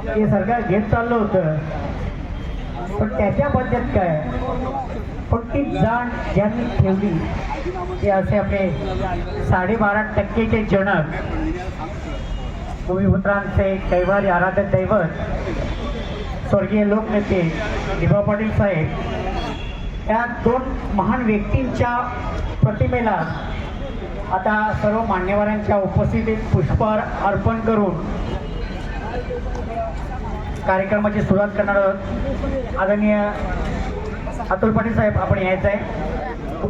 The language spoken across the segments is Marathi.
हे सरकार घेत चाललं होतं. पण त्याच्या बद्दल काय? पण ती जाण ज्यांनी ठेवली ते असे आपले साडेबारा टक्केचे जनक भूमिपुत्रांचे कैवारी आराध्य दैवत स्वर्गीय लोकनेते दिबा पाटील साहेब या दोन महान व्यक्तींच्या प्रतिमेला आता सर्व मान्यवरांच्या उपस्थितीत पुष्पहार अर्पण करून कार्यक्रमाची सुरुवात करणार आहोत. आदरणीय अतुल पाटील साहेब आपण यायचं आहे.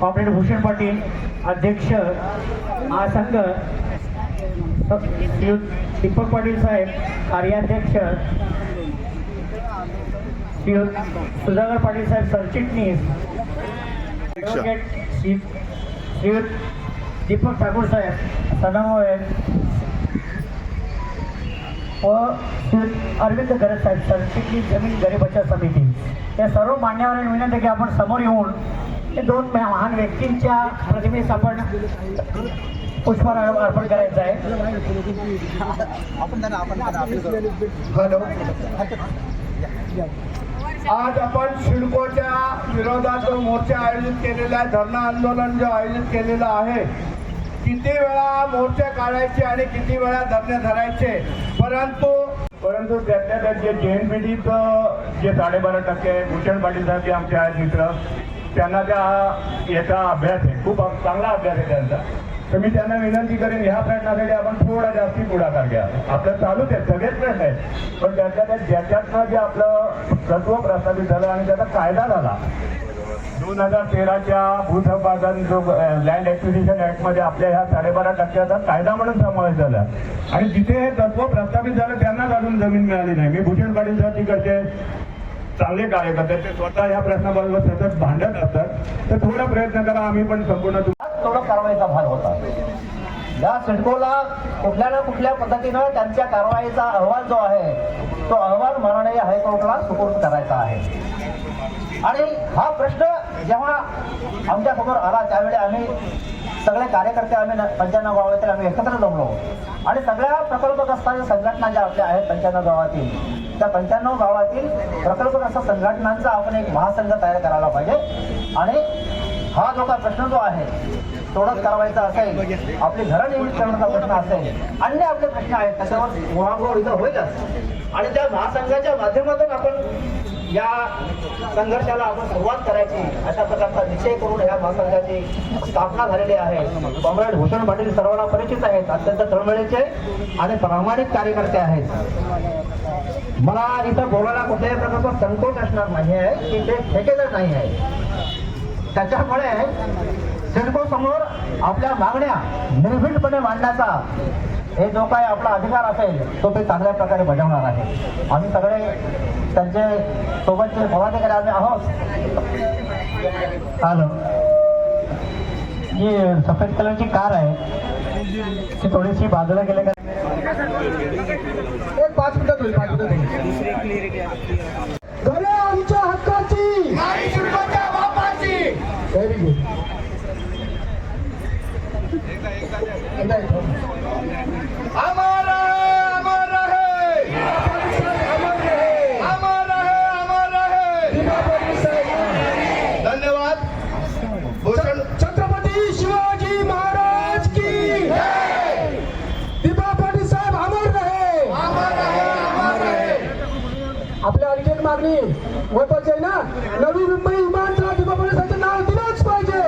कॉम्रेड भूषण पाटील अध्यक्ष महासंघ दीपक पाटील साहेब कार्याध्यक्ष सुधाकर पाटील साहेब सरचिटणीस श्री श्रीयुत दीपक ठाकूर साहेब सदामोळे व अरविंद गरज साहेब सरचिटणीस जमीन गरीब बचत समिती. या सर्व मान्यवरांनी विनंती की आपण समोर येऊन हे दोन महान व्यक्तींच्या प्रतिमेस आपण पुष्पहार अर्पण करायचं आहे. हॅलो. आज आपण सिडकोच्या विरोधात जो मोर्चा आयोजित केलेला आहे धरणं आंदोलन जो आयोजित केलेलं आहे किती वेळा मोर्चा काढायचे आणि किती वेळा धरणे धरायचे परंतु परंतु त्यातल्या त्यात जे जे एन जे साडेबारा टक्के भूषण पाटील साहेब जे आमचे आहेत मित्र त्यांना त्या याचा अभ्यास आहे. खूप चांगला अभ्यास आहे त्यांचा. तर मी त्यांना विनंती करेन ह्या प्रश्नासाठी आपण थोडा जास्ती पुढाकार घ्या. आपलं चालूच आहे सगळेच प्रश्न आहेत. पण त्यातल्या त्यात ज्याच्यातनं जे आपलं तत्व प्रस्थापित झालं आणि त्याचा कायदा झाला दोन हजार तेराच्या भूसंपादन जो लँड ऍक्विजिशन ऍक्टमध्ये आपल्या ह्या साडेबारा टक्क्याचा कायदा म्हणून समावेश झाला. आणि जिथे हे तत्व प्रस्थापित झालं त्यांनाच अजून जमीन मिळाली नाही. मी भूषण पाटील साहेब तिकडचे चांगले कार्यकर्ते ते स्वतः या प्रश्नाबरोबर सतत भांडत असतात. तर थोडा प्रयत्न करा आम्ही पण संपूर्ण तुम- कारवाईचा भाग होता. या सिडकोला कुठल्या ना कुठल्या पद्धतीनं त्यांच्या कारवाईचा अहवाल जो आहे तो अहवाल माननीय हायकोर्टला सुपूर्द करायचा आहे. आणि हा प्रश्न जेव्हा आमच्यासमोर आला त्यावेळी आम्ही सगळे कार्यकर्ते आम्ही न- पंच्याण्णव गावातील आम्ही एकत्र जमलो. आणि सगळ्या प्रकल्पग्रस्तांच्या संघटना ज्या आपल्या आहेत पंच्याण्णव गावातील त्या पंच्याण्णव गावातील प्रकल्पग्रस्त संघटनांचा आपण एक महासंघ तयार करायला पाहिजे. आणि हा जो का प्रश्न जो आहे तोडत करावायचा असेल आपली घरं निर्मित करण्याचा प्रश्न असेल अन्य आपले प्रश्न आहेत त्याच्यावर मुहागोळ इथं होईलच आणि त्या महासंघाच्या माध्यमातून आपण या संघर्षाला आपण सुरुवात करायची अशा प्रकारचा निश्चय करून या महासंघाची स्थापना झालेली आहे. कॉम्रेड भूषण पाटील सर्वांना परिचित आहेत अत्यंत तळमळीचे आणि प्रामाणिक कार्यकर्ते आहेत. मला इथं बोलायला कुठल्याही प्रकारचा संकोच असणार नाही आहे की ते ठेकेदार नाही आहे त्याच्यामुळे सिडको समोर आपल्या मागण्या निर्भीडपणे मांडण्याचा हे जो काय आपला अधिकार असेल तो ते चांगल्या प्रकारे बजावणार आहे. आम्ही सगळे त्यांचे सोबतचे पदाधिकारी आम्ही आहोत. हॅलो. ही सफेद कलरची कार आहे. ती थोडीशी बाजूला गेले का? एक पाच मिनिटात होईल पाच मिनिटात होईल. very good. महत्वाची आहे ना? नवी मुंबई विमानतळ दिबा नाव दिलंच पाहिजे.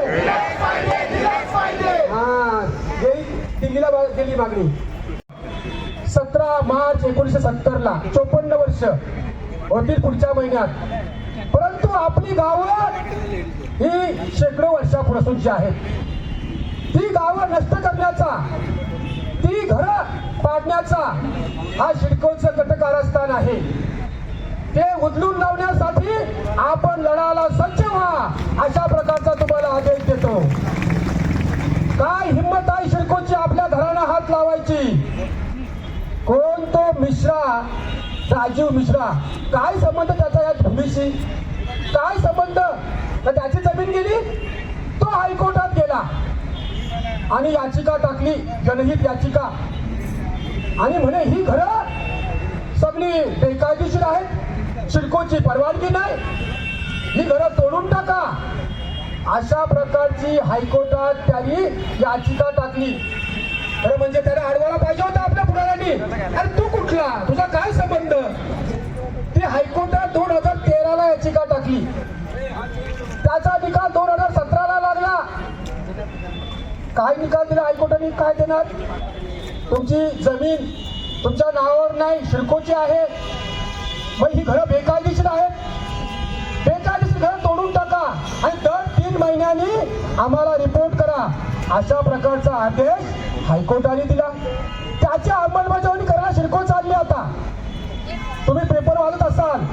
हा गेली दिल्लीला बा- गेली मागणी. सतरा मार्च एकोणीसशे सत्तर ला चोपन्न वर्ष होतील पुढच्या महिन्यात. परंतु आपली गावं ही शेकडो वर्षापासूनची आहेत ती गावं नष्ट करण्याचा ती घरं पाडण्याचा हा शिडकोचं कटकारस्थान आहे. ते उचलून लावण्यासाठी आपण लढायला सज्ज व्हा अशा प्रकारचा तुम्हाला आदेश देतो. काय हिंमत आहे शिरकोची आपल्या घराला हात लावायची. कोण तो मिश्रा? राजीव मिश्रा. काय संबंध त्याचा या भूमीशी काय संबंध? तर त्याची जमीन गेली. तो हायकोर्टात गेला. आणि याचिका टाकली. जनहित याचिका. आणि म्हणे ही घरं सगळी बेकायदेशीर आहेत. सिडकोची परवानगी नाही. ही घरं तोडून टाका. अशा प्रकारची हायकोर्टात त्यांनी याचिका टाकली. खरं म्हणजे त्याला अडवायला पाहिजे होता आपल्या पुढाऱ्यांनी. अरे तू कुठला? तुझा काय संबंध? ती हायकोर्टात दोन हजार तेराला याचिका टाकली. त्याचा निकाल दोन हजार सतराला लागला. काय निकाल दिला हायकोर्टाने काय देणार? तुमची जमीन तुमच्या नावावर नाही शिडकोची आहे. मग ही घरं बेकायदेशीर आहेत. बेकायदेशीर घरं तोडून टाका आणि दर तीन महिन्यांनी आम्हाला रिपोर्ट करा. अशा प्रकारचा आदेश हायकोर्टाने दिला. त्याची अंमलबजावणी करायला शिरको चालली आता. तुम्ही पेपर वाचत असाल.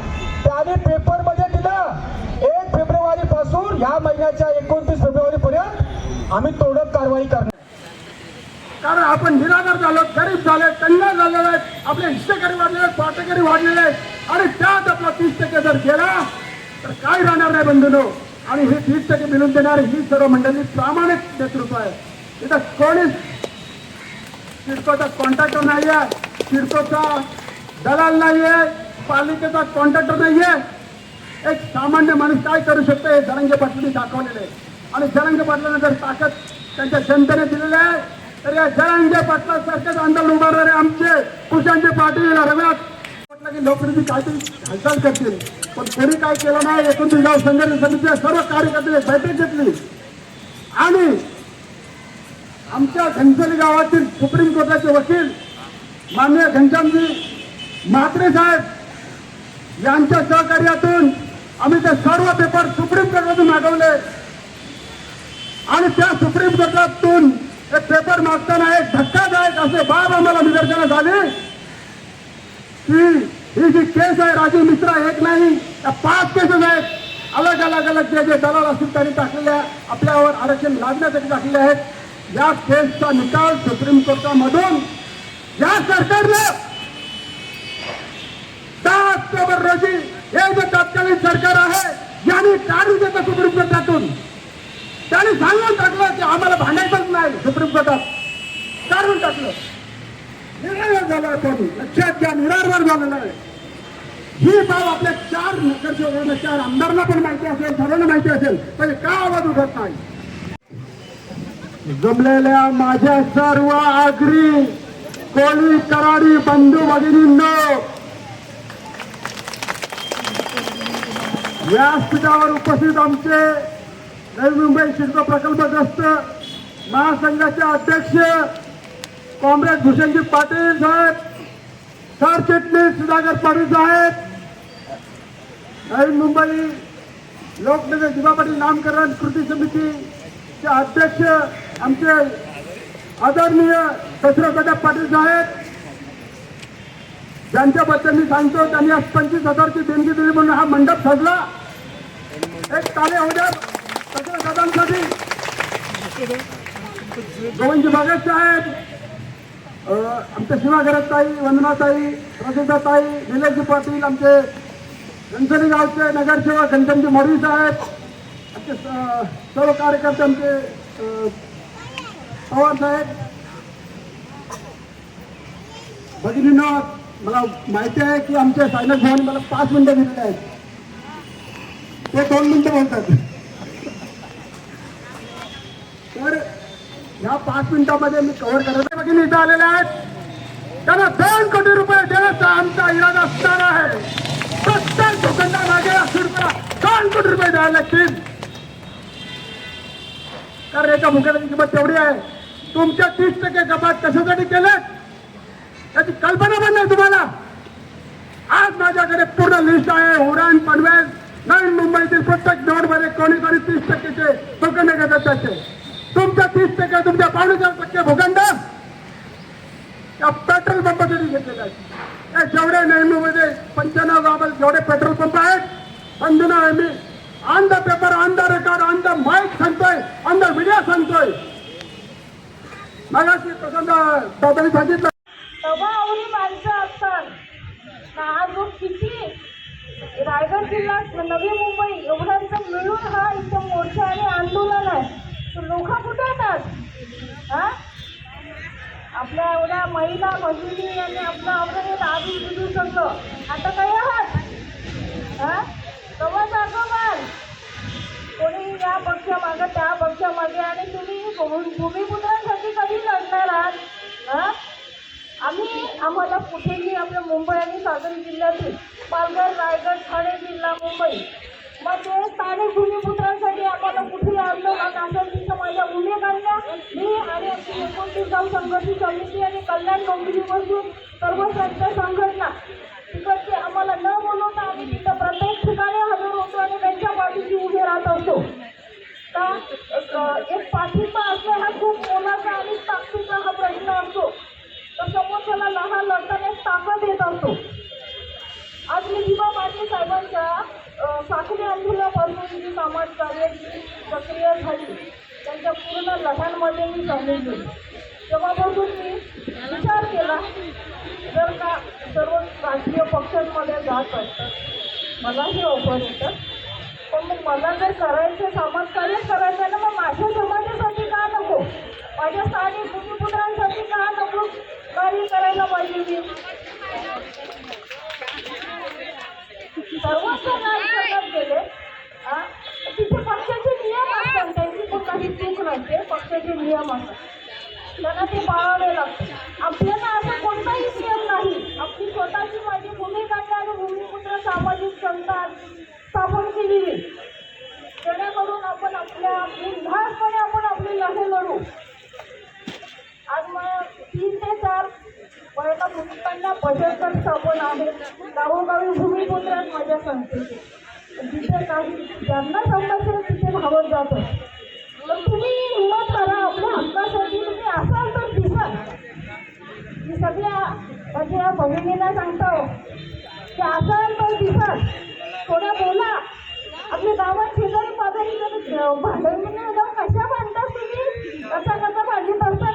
त्याने पेपरमध्ये दिलं एक फेब्रुवारी पासून ह्या महिन्याच्या एकोणतीस फेब्रुवारी पर्यंत आम्ही तोडक कारवाई करणार. कारण आपण निराधार झालो गरीब झाले कन्या झालेले आहेत आपले हिस्सेकरी वाढलेले आहेत पाटेकरी वाढलेले आहेत. आणि त्यात आपला तीस टक्के जर गेला तर काय राहणार नाही बंधूनो. आणि हे तीस टक्के मिळून देणारी ही सर्व मंडळी प्रामाणिक नेतृत्व आहे. इथं कोणीच सिडकोचा कॉन्ट्रॅक्टर नाही आहे सिडकोचा दलाल नाही आहे पालिकेचा कॉन्ट्रॅक्टर नाही आहे एक सामान्य माणूस काय करू शकतो हे धनंजय पाटलांनी दाखवलेले आणि धनंजय पाटलांना जर ताकद त्यांच्या जनतेने दिलेली आहे तर या जरंगे पाटलासारखेच आंदोलन उभारणारे आमचे पुरुषांचे पाटील रव्यात म्हटलं की लोकप्रती काहीतरी हालचाल करतील. पण कोणी काय केलं नाही एकोणतीस गाव संघटन समितीच्या सर्व कार्यकर्त्यांनी बैठक घेतली. आणि आमच्या घनसोली गावातील सुप्रीम कोर्टाचे वकील माननीय घनश्यामजी म्हात्रे साहेब यांच्या सहकार्यातून आम्ही ते सर्व पेपर सुप्रीम कोर्टातून मागवले. आणि त्या सुप्रीम कोर्टातून हे पेपर मागताना एक धक्कादायक असे बाब आम्हाला निदर्शनास आले की ही जी केस आहे राजीव मिश्रा एक नाही या पाच केसेस आहेत. अलग अलग अलग जे जे दलाल असतील त्यांनी टाकलेल्या आपल्यावर आरक्षण लागण्यासाठी टाकलेले आहेत. या केसचा निकाल सुप्रीम कोर्टामधून या सरकारनं दहा ऑक्टोबर रोजी हे जे तत्कालीन सरकार आहे यांनी काढून देतं सुप्रीम कोर्टातून. त्याने सांगून टाकलं की आम्हाला भांडायचंच नाही सुप्रीम कोर्टात. काढून टाकलं. निराधार झाला आपण लक्षात घ्या निराधार झालेला आहे. ही बाब आपल्या चार नगरसेवकांना चार आमदारांना पण माहिती असेल सर्वांना माहिती असेल पण का आवाज उठत नाही. जमलेल्या माझ्या सर्व आगरी कोळी कराडी बंधू भगिनींनो व्यासपीठावर उपस्थित आमचे नवी मुंबई शिल्प प्रकल्पग्रस्त महासंघाचे अध्यक्ष कॉम्रेड भूषणजी पाटील साहेब सरचिटणीस सुधाकर पाटील साहेब नवी मुंबई लोकनगर दिवा पाटील नामकरण कृती समितीचे अध्यक्ष आमचे आदरणीय दशरथदा पाटील साहेब. ज्यांच्याबद्दल मी सांगतो त्यांनी आज पंचवीस हजारची देणगी दिली म्हणून हा मंडप सजला. एक ताले होऊ द्या. दादांसाठी गोविंद बागत साहेब अ, आमच्या शिवागरज ताई वंदनाताई प्रसिद्धाताई निलेशजी पाटील आमचे गणसरी गावचे नगरसेवक घनश्यामजी मोरी साहेब आमचे सर्व कार्यकर्ते आमचे पवार साहेब भगिनींनो मला माहिती आहे की आमच्या सायनक भवन मला पाच मिनिटं दिलेले आहेत. ते दोन मिनिटं बोलतात तर या पाच मिनिटामध्ये मी कव्हर करत भगिनी इथं आलेले आहेत. त्यांना दोन कोटी रुपये देण्याचा आमचा इरादा असणार आहे. प्रत्येक दुकानदार मागे या रुपया दोन कोटी रुपये द्यायला लागतील. कारण एका मुख्याची किंमत तेवढी आहे. तुमच्या तीस टक्के कपात कशासाठी केले? त्याची कल्पना पण नाही तुम्हाला. आज माझ्याकडे पूर्ण लिस्ट आहे. उडान पनवेल नवीन मुंबईतील प्रत्येक नोडमध्ये कोणी कोणी तीस टक्केचे नाही घेतात त्याचे तुमच्या तीस टक्के तुमच्या पावणे चार टक्के भूखंड त्या पेट्रोल पंपासाठी घेतलेले आहेत. या जेवढ्या नेहमीमध्ये पंच्याण्णव गावात जेवढे पेट्रोल पंप आहेत बंधून आम्ही मी on the paper on the record on the mike सांगतोय ऑन द मीडिया सांगतोय. मगाशी प्रसन्न दादानी सांगितलं. माणसं असतात. नाजूक किती? रायगड जिल्हा नवी मुंबई एवढ्यांचं मिळून हा इथं मोर्चा आणि आंदोलन आहे. लोक कुठं येतात? आपल्या एवढ्या महिला मजुरी आणि आपलं आपलं हे दादू दुदू आता काय आहात? हा? कवा दाखवाल कोणी या पक्षामागे त्या पक्षामागे आणि तुम्ही भूमिपुत्रांसाठी कधी लढणार आहात? हां? आम्ही आम्हाला कुठेही आपल्या मुंबई आणि सागरी जिल्ह्यातील पालघर रायगड ठाणे जिल्हा मुंबई मध्ये स्थानिक भूमिपुत्रांसाठी आम्हाला कुठे आंदोलन असेल तिथं माझ्या भूमिकांना मी आणि आमची एकोणतीस गाव संघर्ष समिती आणि कल्याण डोंबिवली बसून सर्व संत संघटना तिकडचे आम्हाला न बोलवता आम्ही तिथं प्रत्येक ठिकाणी हजर होतो आणि त्यांच्या पाठीशी उभे राहत असतो. का एक एक पाठिंबा असणं हा खूप मोलाचा आणि ताकदीचा हा प्रश्न असतो तर समोरच्याला लहान लढताना एक ताकद येत असतो आज मी दिवा पाटील साहेबांच्या अ, साखरी आंदोलनापासून जी समाज सक्रिय झाली. त्यांच्या पूर्ण लढ्यांमध्ये मी सामील झाली. तेव्हापासून मी विचार केला जर का सर्व राजकीय पक्षांमध्ये जात असतात मलाही ऑफर येतात. पण मग मला जर करायचं समाजकार्य करायचं आहे ना मग माझ्या समाजासाठी का नको? माझ्या स्थानिक भूमिपुत्रांसाठी का नको? कार्य करायला पाहिजे मी. सर्वच नियम असतात. त्यांना ते पाळावे लागते. आपल्याला असा कोणताही नियम नाही. आपली स्वतःची माझी भूमिका आणि भूमिपुत्र सामाजिक संस्था स्थापन केली जेणेकरून आपण आपल्या निर्धारपणे आपण आपली लढे लढू. आज मला तीन ते चार वयाच्या भूमिकांना बचत स्थापन आहे. गावोगावी भूमिपुत्र माझ्या संस्थेचे. जिथे काही ज्यांना समस्या तिथे भावत जातो. तुम्ही हिंमत करा आपल्या हक्कासाठी तुम्ही असाल तर दिसाल मी सगळ्या माझ्या भगिनीला सांगतो की असाल तर दिसत थोड्या बोला. आपल्या गावात शेजारी पाजारी भांडण जाऊन कशा भांडतात तुम्ही? कसा कसा भांडली असताना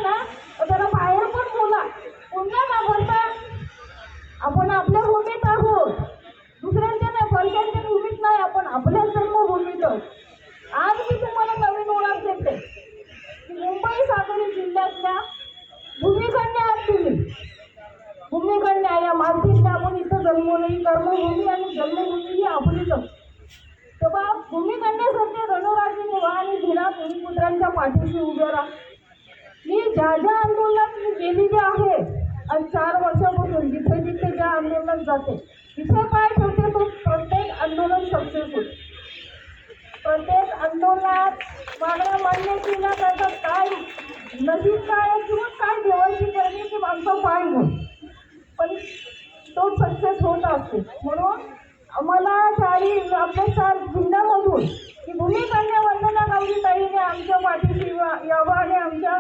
करा मी ज्या ज्या आंदोलनात मी गेलेली आहे आणि चार वर्षापासून जिथे जिथे ज्या आंदोलनात जाते तिथे पाय ठेवते तो प्रत्येक आंदोलन सक्सेस होते प्रत्येक आंदोलनात मागण्या मान्य केल्या त्याचा काय नशीब काय किंवा काय देवाची करणे की आमचा पाय घेऊन पण तो सक्सेस होत असतो. म्हणून आम्हाला काही आपल्या चार जिल्ह्यामधून ही भूमिका वंदना गावली ताईने आमच्या पाठीशी या- यावं आणि आमच्या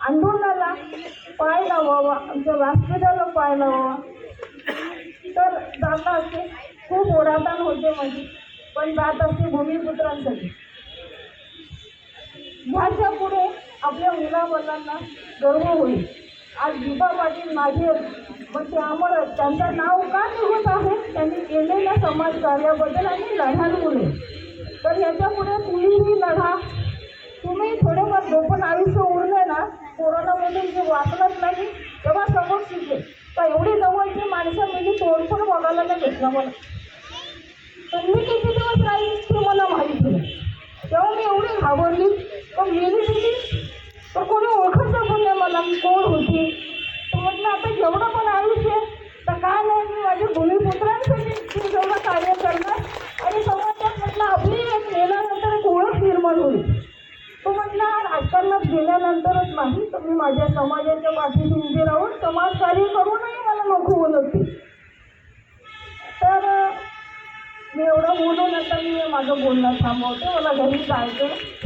आंदोलनाला पाय लावावा आमच्या व्यासपीठाला पाय लावावा तर जात असते खूप ओढाताण होते माझी पण जात असते भूमिपुत्रांसाठी. ह्याच्या पुढे आपल्या मुलामुलांना गर्व होईल. आज दीपा पाटील माझे म्हणजे आम्हाला त्यांचं नाव का निघत आहे? त्यांनी केलेल्या समाज कार्याबद्दल आणि लढ्यांमुळे तर ह्याच्या पुढे तुम्हीही लढा. तुम्ही थोडेफार जोपण आयुष्य उरले ना कोरोनामधून जे वाचलंच नाही तेव्हा समोर शिकले तर एवढी जवळची माणसं मी तोंड पण बघायला नाही भेटलं मला. तर मी किती दिवस राहील ते मला माहीत नाही. तेव्हा मी एवढी घाबरली. तर मेली तिथे तर कोणी ओळखायचं पण नाही मला. मी कोण होती? तर म्हटलं आता जेवढं पण आयुष्य तर काय नाही मी माझी भूमिपुत्रांसाठी झाल्यानंतरच नाही तर मी माझ्या समाजाच्या पाठीशी उभी राहून समाजकार्य करूनही मला नको बोलवते तर मी एवढं बोलून आता मी माझं बोलणं थांबवते. मला घरी जायचं